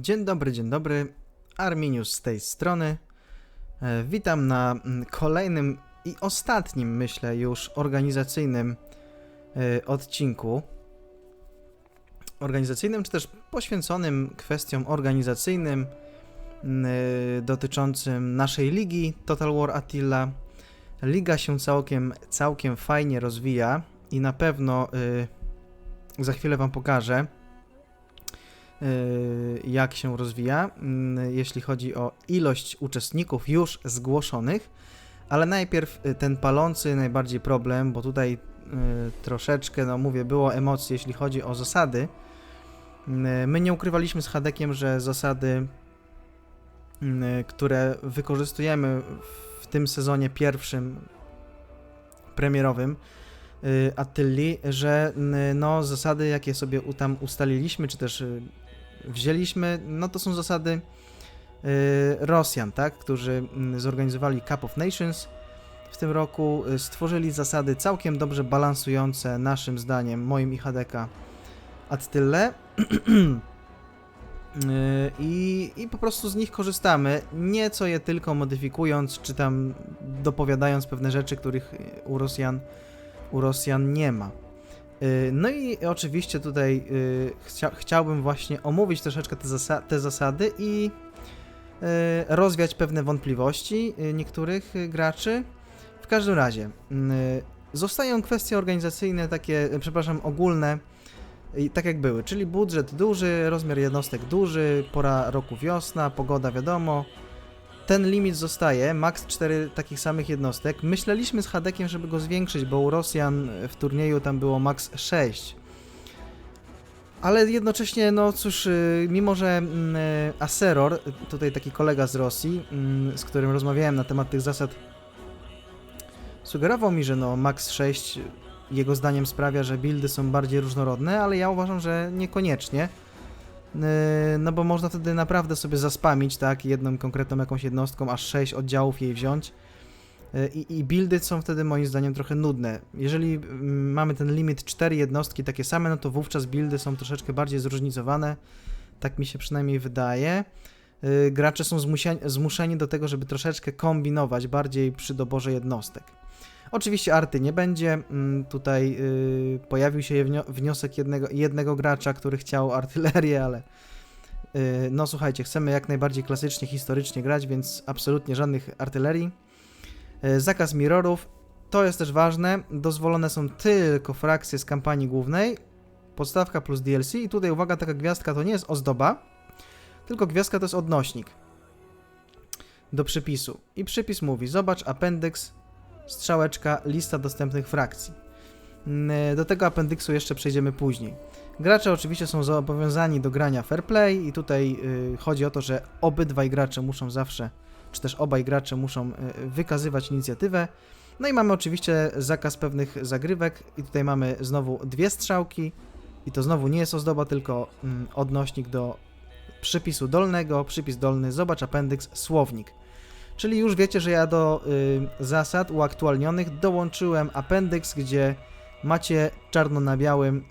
Dzień dobry, dzień dobry. Arminius z tej strony. E, Witam na mm, kolejnym i ostatnim, myślę, już organizacyjnym e, odcinku. Organizacyjnym, czy też poświęconym kwestiom organizacyjnym mm, e, dotyczącym naszej ligi Total War Attila. Liga się całkiem, całkiem fajnie rozwija i na pewno za chwilę Wam pokażę jak się rozwija, mm, jeśli chodzi o ilość uczestników już zgłoszonych. Ale najpierw y, ten palący najbardziej problem, bo tutaj y, troszeczkę, no mówię, było emocji, jeśli chodzi o zasady. Y, My nie ukrywaliśmy z Hadekiem, że zasady, y, które wykorzystujemy w tym sezonie pierwszym, premierowym, y, Attilli, że y, no, zasady, jakie sobie tam ustaliliśmy, czy też y, wzięliśmy, no to są zasady y, Rosjan, tak, którzy mm, zorganizowali Cup of Nations w tym roku, y, stworzyli zasady całkiem dobrze balansujące, naszym zdaniem, moim i HDK, Attille. Y, I, I po prostu z nich korzystamy, nieco je tylko modyfikując, czy tam dopowiadając pewne rzeczy, których u Rosjan, u Rosjan nie ma. Y, No i oczywiście tutaj y, chcia, chciałbym właśnie omówić troszeczkę te, zasa te zasady i y, rozwiać pewne wątpliwości niektórych graczy. W każdym razie, zostają kwestie organizacyjne, takie, przepraszam, ogólne, tak jak były, czyli budżet duży, rozmiar jednostek duży, pora roku wiosna, pogoda wiadomo. Ten limit zostaje, maks 4 takich samych jednostek. Myśleliśmy z Hadekiem, żeby go zwiększyć, bo u Rosjan w turnieju tam było maks 6. Ale jednocześnie, no cóż, y, mimo że mm, y, Aseror, tutaj taki kolega z Rosji, mm, z którym rozmawiałem na temat tych zasad, sugerował mi, że no max 6 jego zdaniem sprawia, że buildy są bardziej różnorodne, ale ja uważam, że niekoniecznie. Yy, No bo można wtedy naprawdę sobie zaspamić, tak, jedną konkretną jakąś jednostką, aż 6 oddziałów jej wziąć. Yy, I, I buildy są wtedy moim zdaniem trochę nudne. Jeżeli mm, mamy ten limit 4 jednostki takie same, no to wówczas buildy są troszeczkę bardziej zróżnicowane. Tak mi się przynajmniej wydaje. Yy, Gracze są zmuszeni do tego, żeby troszeczkę kombinować bardziej przy doborze jednostek. Oczywiście arty nie będzie. Mm, Tutaj yy, pojawił się wnio- wniosek jednego, jednego gracza, który chciał artylerię, ale yy, no słuchajcie, chcemy jak najbardziej klasycznie, historycznie grać, więc absolutnie żadnych artylerii. Yy, zakaz mirrorów. To jest też ważne. Dozwolone są tylko frakcje z kampanii głównej. Podstawka plus DLC. I tutaj uwaga, taka gwiazdka to nie jest ozdoba, tylko gwiazdka to jest odnośnik do przypisu. I przypis mówi: Zobacz appendix strzałeczka, lista dostępnych frakcji. Mm, Do tego appendyksu jeszcze przejdziemy później. Gracze oczywiście są zobowiązani do grania fair play i tutaj y, chodzi o to, że obydwaj gracze muszą zawsze, czy też obaj gracze muszą y, wykazywać inicjatywę. No i mamy oczywiście zakaz pewnych zagrywek i tutaj mamy znowu dwie strzałki i to znowu nie jest ozdoba, tylko mm, odnośnik do przypisu dolnego, przypis dolny, zobacz appendix, słownik. Czyli już wiecie, że ja do y, zasad uaktualnionych dołączyłem appendix, gdzie macie czarno na białym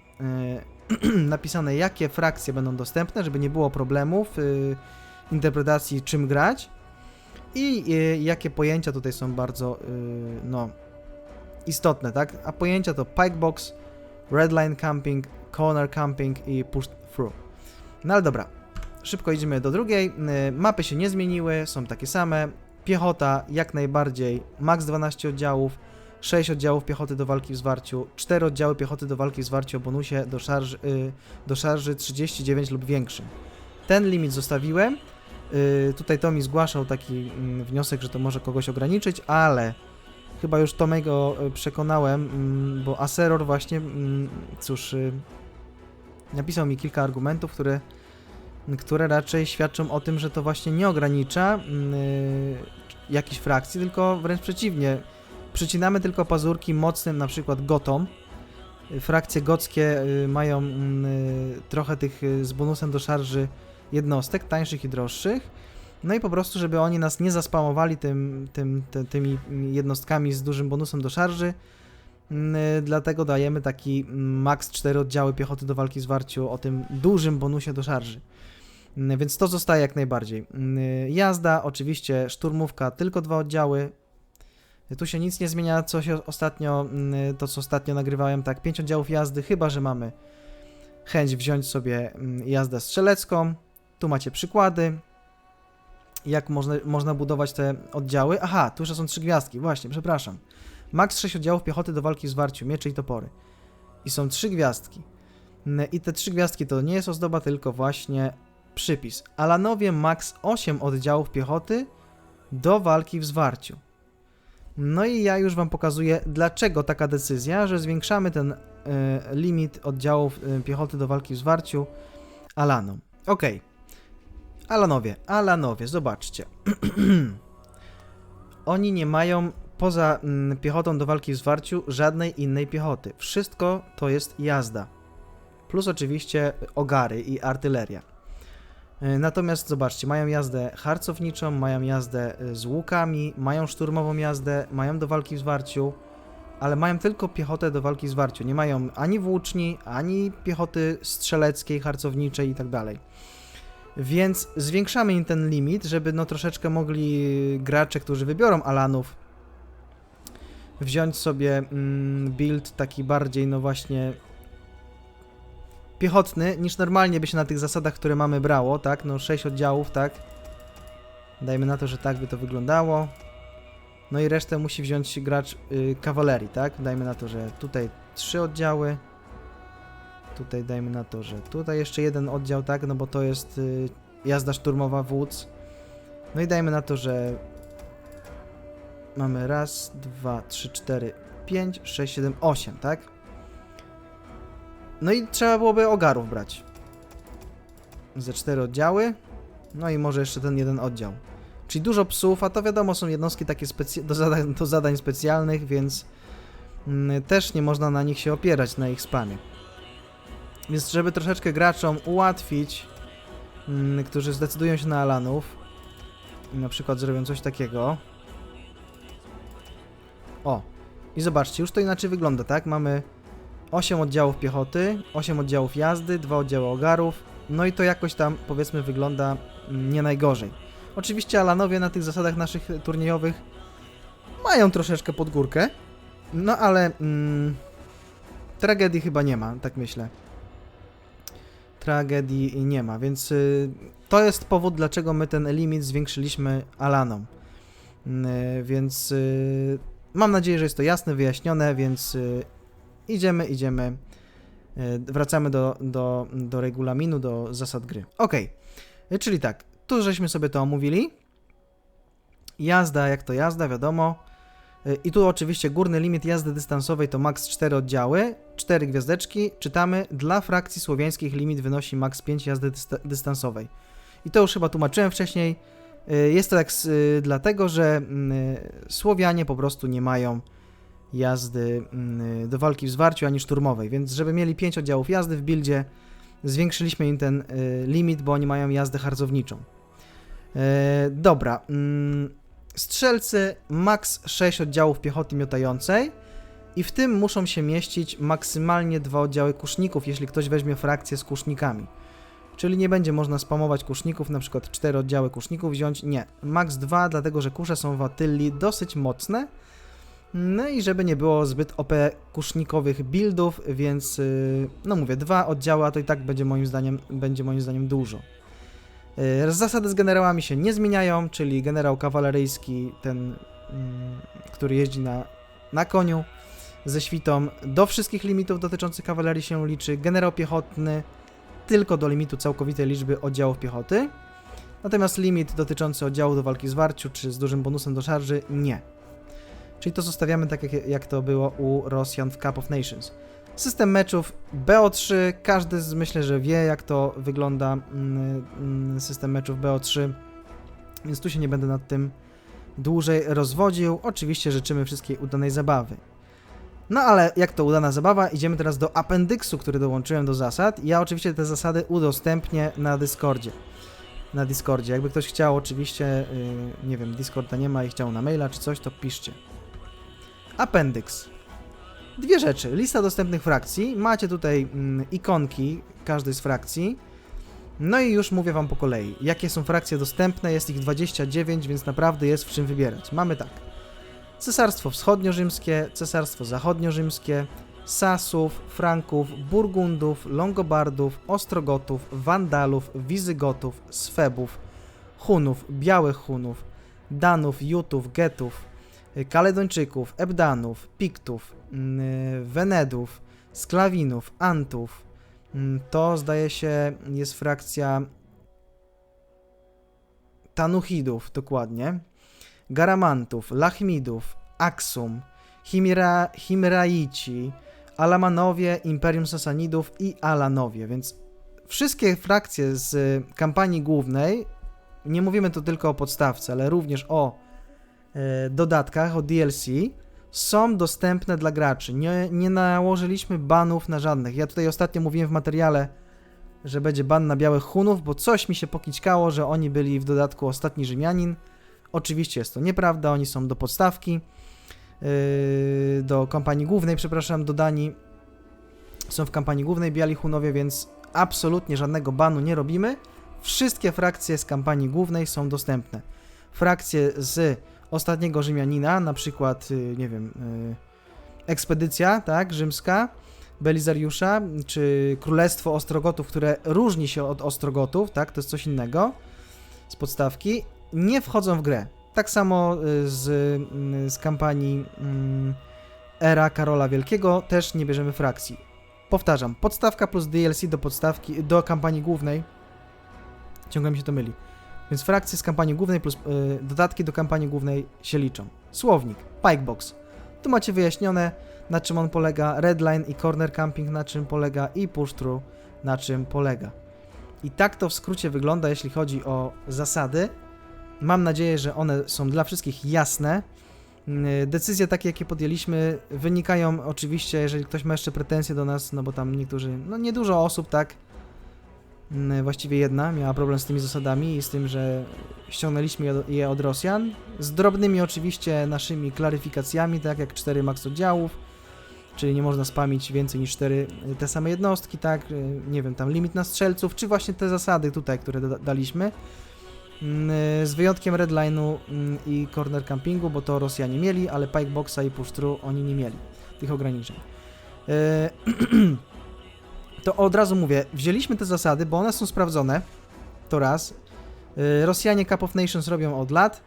y, napisane, jakie frakcje będą dostępne, żeby nie było problemów y, interpretacji, czym grać i y, jakie pojęcia tutaj są bardzo y, no, istotne, tak? A pojęcia to pikebox, redline camping, corner camping i push through. No ale dobra, szybko idziemy do drugiej. Y, Mapy się nie zmieniły, są takie same. Piechota jak najbardziej, max 12 oddziałów, 6 oddziałów piechoty do walki w zwarciu, 4 oddziały piechoty do walki w zwarciu o bonusie do szarży, y, do szarży 39 lub większym. Ten limit zostawiłem. Y, tutaj Tomi zgłaszał taki mm, wniosek, że to może kogoś ograniczyć, ale chyba już Tomego y, przekonałem, mm, bo Aseror właśnie, mm, cóż, y, napisał mi kilka argumentów, które które raczej świadczą o tym, że to właśnie nie ogranicza mm, y, jakichś frakcji, tylko wręcz przeciwnie. Przycinamy tylko pazurki mocnym na przykład gotom. Frakcje gockie y, mają mm, y, trochę tych y, z bonusem do szarży jednostek, tańszych i droższych. No i po prostu, żeby oni nas nie zaspamowali tym, tym, ty, tymi jednostkami z dużym bonusem do szarży, mm, y, dlatego dajemy taki max 4 oddziały piechoty do walki w zwarciu o tym dużym bonusie do szarży. Mm, Więc to zostaje jak najbardziej. Mm, Jazda, oczywiście szturmówka, tylko dwa oddziały. Tu się nic nie zmienia, co się ostatnio, mm, to co ostatnio nagrywałem, tak, pięć oddziałów jazdy, chyba że mamy chęć wziąć sobie jazdę strzelecką. Tu macie przykłady, jak można, można budować te oddziały. Aha, tu już są trzy gwiazdki, właśnie, przepraszam. Max 6 oddziałów piechoty do walki w zwarciu, miecze i topory. I są trzy gwiazdki. I te trzy gwiazdki to nie jest ozdoba, tylko właśnie przypis. Alanowie max 8 oddziałów piechoty do walki w zwarciu. No i ja już Wam pokazuję, dlaczego taka decyzja, że zwiększamy ten e, limit oddziałów e, piechoty do walki w zwarciu Alanom. Okej. Alanowie, Alanowie, zobaczcie. Oni nie mają poza mm, piechotą do walki w zwarciu żadnej innej piechoty. Wszystko to jest jazda. Plus oczywiście ogary i artyleria. E, Natomiast zobaczcie, mają jazdę harcowniczą, mają jazdę e, z łukami, mają szturmową jazdę, mają do walki w zwarciu, ale mają tylko piechotę do walki w zwarciu. Nie mają ani włóczni, ani piechoty strzeleckiej, harcowniczej i tak dalej. Więc zwiększamy im ten limit, żeby no troszeczkę mogli gracze, którzy wybiorą Alanów, wziąć sobie mm, build taki bardziej, no właśnie piechotny, niż normalnie by się na tych zasadach, które mamy brało, tak? No 6 oddziałów, tak? Dajmy na to, że tak by to wyglądało. No i resztę musi wziąć gracz y, kawalerii, tak? Dajmy na to, że tutaj 3 oddziały. Tutaj dajmy na to, że tutaj jeszcze jeden oddział, tak? No bo to jest y, jazda szturmowa wódz. No i dajmy na to, że mamy raz, dwa, trzy, cztery, pięć, sześć, siedem, osiem, tak? No i trzeba byłoby ogarów brać. Ze cztery oddziały. No i może jeszcze ten jeden oddział. Czyli dużo psów, a to wiadomo są jednostki takie do, zadań, do zadań specjalnych, więc mm, też nie można na nich się opierać, na ich spamie. Więc żeby troszeczkę graczom ułatwić, mm, którzy zdecydują się na Alanów, na przykład zrobią coś takiego. O, i zobaczcie, już to inaczej wygląda, tak? Mamy 8 oddziałów piechoty, 8 oddziałów jazdy, 2 oddziały ogarów, no i to jakoś tam powiedzmy wygląda mm, nie najgorzej. Oczywiście Alanowie na tych zasadach naszych turniejowych mają troszeczkę pod górkę, no ale mm, tragedii chyba nie ma, tak myślę. Tragedii nie ma, więc y, to jest powód, dlaczego my ten limit zwiększyliśmy Alanom. Y, więc y, mam nadzieję, że jest to jasne, wyjaśnione, więc y, idziemy, idziemy. y, Wracamy do, do, do regulaminu, do zasad gry. Ok, czyli tak, tu żeśmy sobie to omówili. Jazda, jak to jazda, wiadomo. Y, I tu oczywiście górny limit jazdy dystansowej to maks 4 oddziały, 4 gwiazdeczki. Czytamy, dla frakcji słowiańskich limit wynosi maks 5 jazdy dysta- dystansowej. I to już chyba tłumaczyłem wcześniej. Jest to tak z, dlatego, że mm, Słowianie po prostu nie mają jazdy mm, do walki w zwarciu ani szturmowej, więc żeby mieli 5 oddziałów jazdy w buildzie, zwiększyliśmy im ten y, limit, bo oni mają jazdę harcowniczą. E, dobra. mm, Strzelcy max 6 oddziałów piechoty miotającej i w tym muszą się mieścić maksymalnie dwa oddziały kuszników, jeśli ktoś weźmie frakcję z kusznikami. Czyli nie będzie można spamować kuszników, na przykład 4 oddziały kuszników wziąć, nie. Max 2, dlatego że kusze są w Atylli dosyć mocne. No i żeby nie było zbyt OP kusznikowych buildów, więc yy, no mówię, dwa oddziały, a to i tak będzie moim zdaniem, będzie moim zdaniem dużo. Yy, Zasady z generałami się nie zmieniają, czyli generał kawaleryjski, ten, mm, który jeździ na, na koniu ze świtą, do wszystkich limitów dotyczących kawalerii się liczy. Generał piechotny tylko do limitu całkowitej liczby oddziałów piechoty. Natomiast limit dotyczący oddziału do walki z warciu, czy z dużym bonusem do szarży, nie. Czyli to zostawiamy tak, jak, jak to było u Rosjan w Cup of Nations. System meczów BO3, każdy z, myślę, że wie jak to wygląda mm, mm, system meczów BO3, więc tu się nie będę nad tym dłużej rozwodził. Oczywiście życzymy wszystkiej udanej zabawy. No ale jak to udana zabawa, idziemy teraz do appendyksu, który dołączyłem do zasad. Ja oczywiście te zasady udostępnię na Discordzie. Na Discordzie. Jakby ktoś chciał, oczywiście, yy, nie wiem, Discorda nie ma i chciał na maila czy coś, to piszcie. Appendix. Dwie rzeczy. Lista dostępnych frakcji. Macie tutaj mm, ikonki każdej z frakcji. No i już mówię wam po kolei, jakie są frakcje dostępne, jest ich 29, więc naprawdę jest w czym wybierać. Mamy tak, Cesarstwo Wschodnio-Rzymskie, Cesarstwo Zachodnio-Rzymskie, Sasów, Franków, Burgundów, Longobardów, Ostrogotów, Wandalów, Wizygotów, Swebów, Hunów, Białych Hunów, Danów, Jutów, Getów, Kaledończyków, Ebdanów, Piktów, mm, Wenedów, Sklawinów, Antów. Mm, To zdaje się jest frakcja Tanuchidów, dokładnie. Garamantów, Lachmidów, Aksum, Himra, Himraici, Alamanowie, Imperium Sasanidów i Alanowie, więc wszystkie frakcje z kampanii głównej, nie mówimy tu tylko o podstawce, ale również o dodatkach, o DLC, są dostępne dla graczy. Nie, nie nałożyliśmy banów na żadnych. Ja tutaj ostatnio mówiłem w materiale, że będzie ban na białych Hunów, bo coś mi się pokićkało, że oni byli w dodatku Ostatni Rzymianin. Oczywiście jest to nieprawda, oni są do podstawki, yy, do kampanii głównej, przepraszam, dodani. Są w kampanii głównej Biali Hunowie, więc absolutnie żadnego banu nie robimy. Wszystkie frakcje z kampanii głównej są dostępne. Frakcje z ostatniego Rzymianina, na przykład, yy, nie wiem, yy, ekspedycja, tak, rzymska, Belizariusza, czy Królestwo Ostrogotów, które różni się od Ostrogotów, tak, to jest coś innego z podstawki, nie wchodzą w grę. Tak samo y, z, y, z kampanii mm, Era Karola Wielkiego też nie bierzemy frakcji. Powtarzam, podstawka plus DLC do podstawki, do kampanii głównej. Ciągle mi się to myli. Więc frakcje z kampanii głównej plus y, dodatki do kampanii głównej się liczą. Słownik, Pikebox. Tu macie wyjaśnione, na czym on polega, Redline i Corner Camping na czym polega i Push Through na czym polega. I tak to w skrócie wygląda, jeśli chodzi o zasady. Mam nadzieję, że one są dla wszystkich jasne. Mm, Decyzje takie, jakie podjęliśmy, wynikają oczywiście, jeżeli ktoś ma jeszcze pretensje do nas, no bo tam niektórzy, no niedużo osób, tak, właściwie jedna miała problem z tymi zasadami i z tym, że ściągnęliśmy je od- Rosjan, z drobnymi oczywiście naszymi klaryfikacjami, tak jak 4 max oddziałów, czyli nie można spamić więcej niż 4 te same jednostki, tak, y, nie wiem, tam limit na strzelców, czy właśnie te zasady tutaj, które da- daliśmy. Mm, Z wyjątkiem Redline'u mm, i Corner Campingu, bo to Rosjanie mieli, ale Pikeboxa i Push oni nie mieli tych ograniczeń. To od razu mówię, wzięliśmy te zasady, bo one są sprawdzone. To raz. E, Rosjanie Cup of Nations robią od lat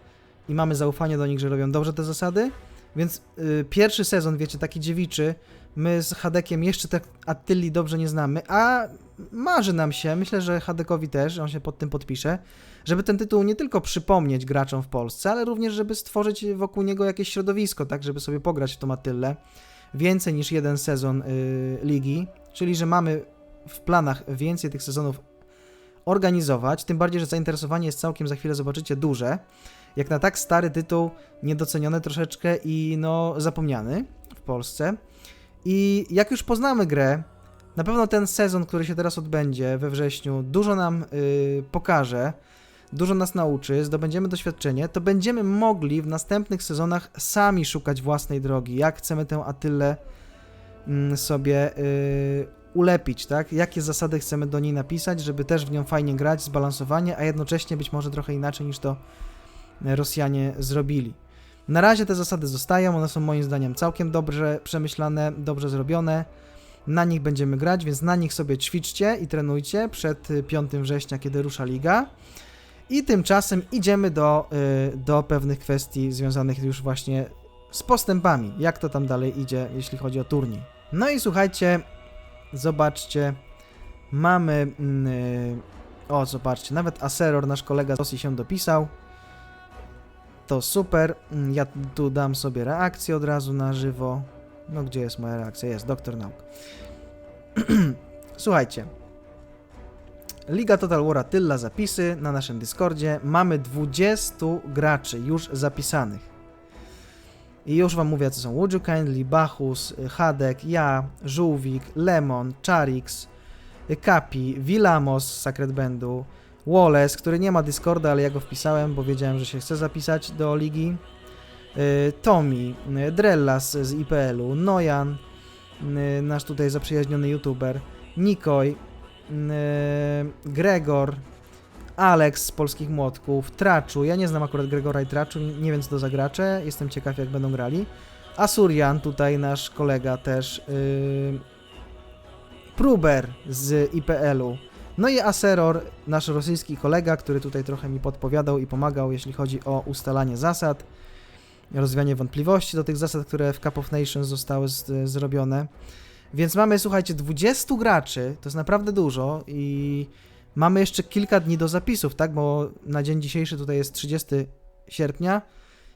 i mamy zaufanie do nich, że robią dobrze te zasady. Więc y, pierwszy sezon, wiecie, taki dziewiczy, my z Hadekiem jeszcze tak Attyli dobrze nie znamy, a marzy nam się, myślę, że Hadekowi też, on się pod tym podpisze, żeby ten tytuł nie tylko przypomnieć graczom w Polsce, ale również, żeby stworzyć wokół niego jakieś środowisko, tak, żeby sobie pograć w tą Attylę. Więcej niż jeden sezon y, ligi, czyli że mamy w planach więcej tych sezonów organizować, tym bardziej, że zainteresowanie jest całkiem, za chwilę zobaczycie, duże. Jak na tak stary tytuł, niedoceniony troszeczkę i no zapomniany w Polsce. I jak już poznamy grę, na pewno ten sezon, który się teraz odbędzie we wrześniu, dużo nam y, pokaże, dużo nas nauczy, zdobędziemy doświadczenie, to będziemy mogli w następnych sezonach sami szukać własnej drogi, jak chcemy tę Atylę mm, sobie y, ulepić, tak? Jakie zasady chcemy do niej napisać, żeby też w nią fajnie grać, zbalansowanie, a jednocześnie być może trochę inaczej niż to Rosjanie zrobili. Na razie te zasady zostają, one są moim zdaniem całkiem dobrze przemyślane, dobrze zrobione. Na nich będziemy grać, więc na nich sobie ćwiczcie i trenujcie przed y, 5 września, kiedy rusza liga. I tymczasem idziemy do, y, do pewnych kwestii związanych już właśnie z postępami. Jak to tam dalej idzie, jeśli chodzi o turniej. No i słuchajcie, zobaczcie, mamy. mm, y, O, zobaczcie, nawet Aseror, nasz kolega z Rosji się dopisał. To super. Mm, Ja tu dam sobie reakcję od razu na żywo. No, gdzie jest moja reakcja? Jest, doktor nauk. Słuchajcie. Liga Total War Attila zapisy na naszym Discordzie. Mamy 20 graczy już zapisanych. I już wam mówię, co są Would You Kindly, Bachus, Hadek, ja, Żółwik, Lemon, Charix, Kapi, Vilamos z Sacred Bandu, Wallace, który nie ma Discorda, ale ja go wpisałem, bo wiedziałem, że się chce zapisać do ligi. Y, Tommy, y, Drellas z IPL-u, Nojan, y, nasz tutaj zaprzyjaźniony youtuber, Nikoj, Gregor, Alex z Polskich Młotków, Traczu, ja nie znam akurat Gregora i Traczu, nie wiem co to za gracze, jestem ciekaw jak będą grali. Asurian, tutaj nasz kolega też, yy, Pruber z IPL-u, no i Aseror, nasz rosyjski kolega, który tutaj trochę mi podpowiadał i pomagał, jeśli chodzi o ustalanie zasad, rozwianie wątpliwości do tych zasad, które w Cup of Nations zostały z, zrobione. Więc mamy, słuchajcie, 20 graczy, to jest naprawdę dużo i mamy jeszcze kilka dni do zapisów, tak? Bo na dzień dzisiejszy tutaj jest 30 sierpnia,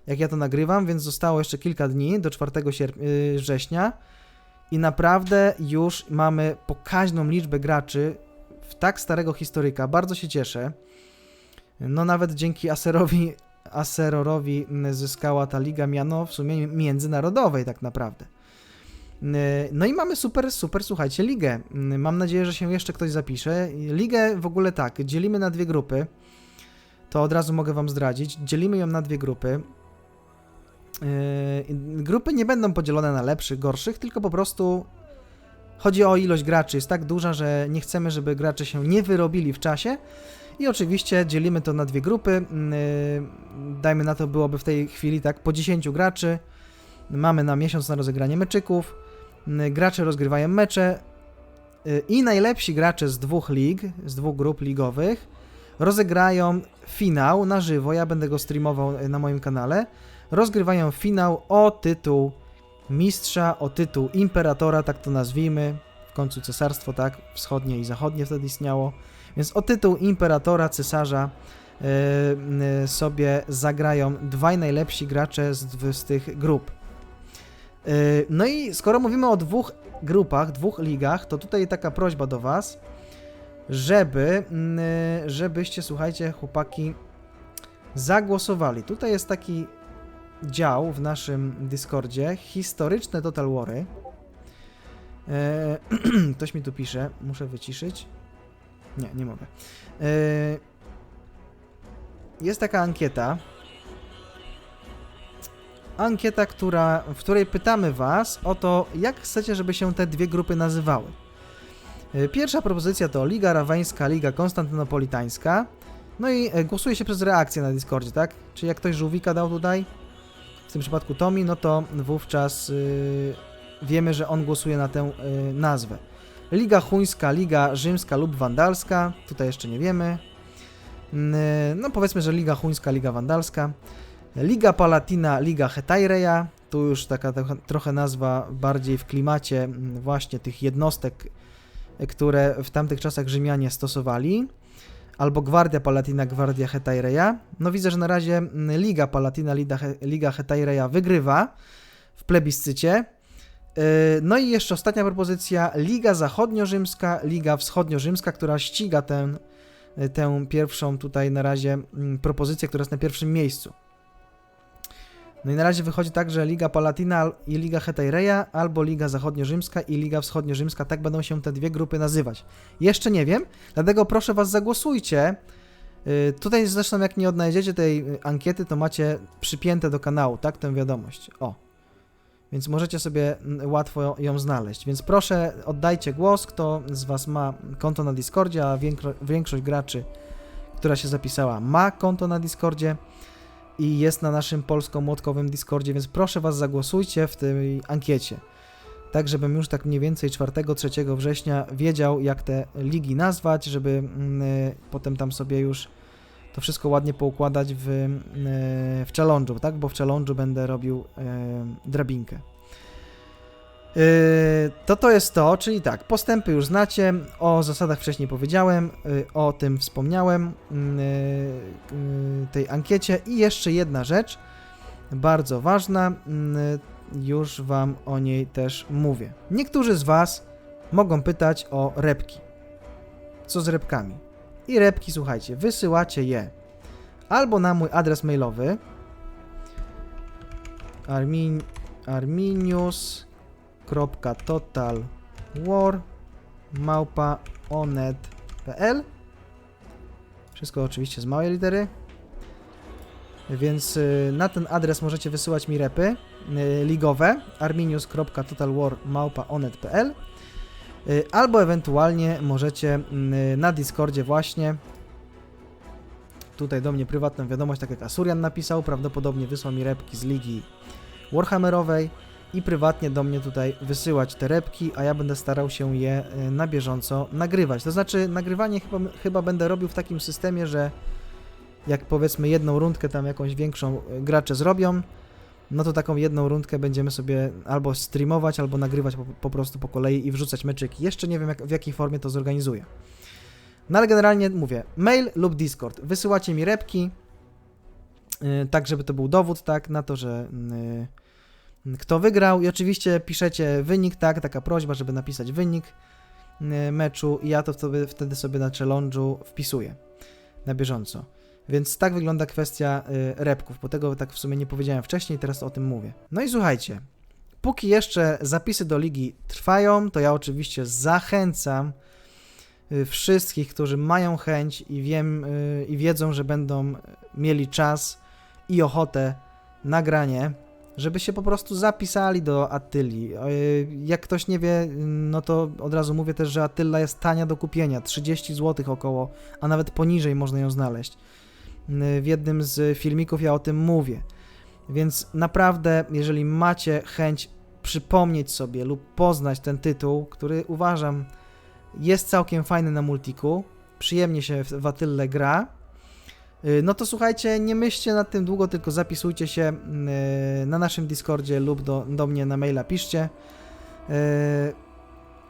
jak ja to nagrywam, więc zostało jeszcze kilka dni do 4 sierp- yy, września i naprawdę już mamy pokaźną liczbę graczy w tak starego historyka. Bardzo się cieszę. No nawet dzięki Aserowi, Aserorowi zyskała ta liga miano w sumie międzynarodowej tak naprawdę. No i mamy super, super, słuchajcie, ligę. Mam nadzieję, że się jeszcze ktoś zapisze. Ligę w ogóle tak, dzielimy na dwie grupy. To od razu mogę wam zdradzić. Dzielimy ją na dwie grupy. Yy, grupy nie będą podzielone na lepszych, gorszych, tylko po prostu chodzi o ilość graczy. Jest tak duża, że nie chcemy, żeby gracze się nie wyrobili w czasie. I oczywiście dzielimy to na dwie grupy. Yy, dajmy na to, byłoby w tej chwili tak po 10 graczy. Mamy na miesiąc na rozegranie meczyków. Yy, gracze rozgrywają mecze i najlepsi gracze z dwóch lig, z dwóch grup ligowych rozegrają finał na żywo. Ja będę go streamował na moim kanale rozgrywają finał o tytuł mistrza, o tytuł imperatora, tak to nazwijmy. W końcu cesarstwo, tak, wschodnie i zachodnie wtedy istniało. Więc o tytuł imperatora, cesarza yy, sobie zagrają dwaj najlepsi gracze z, z tych grup. Yy, no i skoro mówimy o dwóch grupach, dwóch ligach, to tutaj taka prośba do Was, żeby, yy, żebyście, słuchajcie, chłopaki, zagłosowali. Tutaj jest taki dział w naszym Discordzie, historyczne Total Wary. Eee, ktoś mi tu pisze, muszę wyciszyć. Nie, nie mogę. Eee, jest taka ankieta. Ankieta, która, w której pytamy Was o to, jak chcecie, żeby się te dwie grupy nazywały. Eee, pierwsza propozycja to Liga Rawańska, Liga Konstantynopolitańska. No i e, głosuje się przez reakcję na Discordzie, tak? Czy jak ktoś żółwika dał tutaj, w tym przypadku Tomi, no to wówczas yy, wiemy, że on głosuje na tę yy, nazwę. Liga Chuńska, Liga Rzymska lub Wandalska, tutaj jeszcze nie wiemy. Yy, no powiedzmy, że Liga Chuńska, Liga Wandalska. Liga Palatina, Liga Hetaireja, tu już taka trochę nazwa bardziej w klimacie właśnie tych jednostek, które w tamtych czasach Rzymianie stosowali albo Gwardia Palatina, Gwardia Hetaireja. No widzę, że na razie Liga Palatina, Liga Hetaireja wygrywa w plebiscycie. Yy, no i jeszcze ostatnia propozycja, Liga Zachodnio-Rzymska, Liga Wschodnio-Rzymska, która ściga tę, tę pierwszą tutaj na razie propozycję, która jest na pierwszym miejscu. No i na razie wychodzi tak, że Liga Palatina i Liga Hetaireja, albo Liga Zachodnio-Rzymska i Liga Wschodnio-Rzymska, tak będą się te dwie grupy nazywać. Jeszcze nie wiem, dlatego proszę Was zagłosujcie. Yy, tutaj zresztą jak nie odnajdziecie tej y, ankiety, to macie przypięte do kanału, tak, tę wiadomość. O. Więc możecie sobie łatwo ją znaleźć. Więc proszę, oddajcie głos, kto z Was ma konto na Discordzie, a większość graczy, która się zapisała, ma konto na Discordzie i jest na naszym polsko-młotkowym Discordzie, więc proszę Was zagłosujcie w tej ankiecie. Tak, żebym już tak mniej więcej 4-3 września wiedział, jak te ligi nazwać, żeby mm, y, potem tam sobie już to wszystko ładnie poukładać w, y, w challenge'u, tak? Bo w challenge'u będę robił y, drabinkę. Yy, to to jest to, czyli tak, postępy już znacie, o zasadach wcześniej powiedziałem, yy, o tym wspomniałem, yy, tej ankiecie i jeszcze jedna rzecz, bardzo ważna, już Wam o niej też mówię. Niektórzy z Was mogą pytać o repki. Co z repkami? I repki, słuchajcie, wysyłacie je albo na mój adres mailowy Armin, Arminius onet.pl Wszystko oczywiście z małej litery. Więc y, na ten adres możecie wysyłać mi repy y, ligowe arminius.totalwar małpa onet.pl Y, Albo ewentualnie możecie na Discordzie właśnie tutaj do mnie prywatną wiadomość, tak jak Asurian napisał, prawdopodobnie wysłał mi repki z ligi Warhammerowej i prywatnie do mnie tutaj wysyłać te repki, a ja będę starał się je y, na bieżąco nagrywać. To znaczy nagrywanie chyba, chyba będę robił w takim systemie, że jak powiedzmy jedną rundkę tam jakąś większą y, gracze zrobią, no to taką jedną rundkę będziemy sobie albo streamować, albo nagrywać po, po prostu po kolei i wrzucać meczyki. Jeszcze nie wiem jak, w jakiej formie to zorganizuję. No ale generalnie mówię, mail lub Discord. Wysyłacie mi repki, yy, tak żeby to był dowód, tak, na to, że yy, kto wygrał i oczywiście piszecie wynik, tak, taka prośba, żeby napisać wynik yy, meczu i ja to wtedy, wtedy sobie na challenge'u wpisuję na bieżąco. Więc tak wygląda kwestia y, repków, bo tego tak w sumie nie powiedziałem wcześniej, teraz o tym mówię. No i słuchajcie, póki jeszcze zapisy do ligi trwają, to ja oczywiście zachęcam y, wszystkich, którzy mają chęć i wiem y, i wiedzą, że będą mieli czas i ochotę na granie, żeby się po prostu zapisali do Attyli. Y, Jak ktoś nie wie, no to od razu mówię też, że Attila jest tania do kupienia, 30 zł około, a nawet poniżej można ją znaleźć w jednym z filmików ja o tym mówię. Więc naprawdę, jeżeli macie chęć przypomnieć sobie lub poznać ten tytuł, który uważam jest całkiem fajny na multiku, przyjemnie się w Attyle gra, no to słuchajcie, nie myślcie nad tym długo, tylko zapisujcie się y, na naszym Discordzie lub do, do mnie na maila piszcie. Y,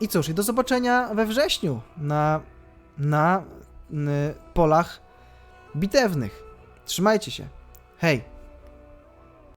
I cóż, i do zobaczenia we wrześniu na, na y, polach bitewnych. Trzymajcie się. Hej!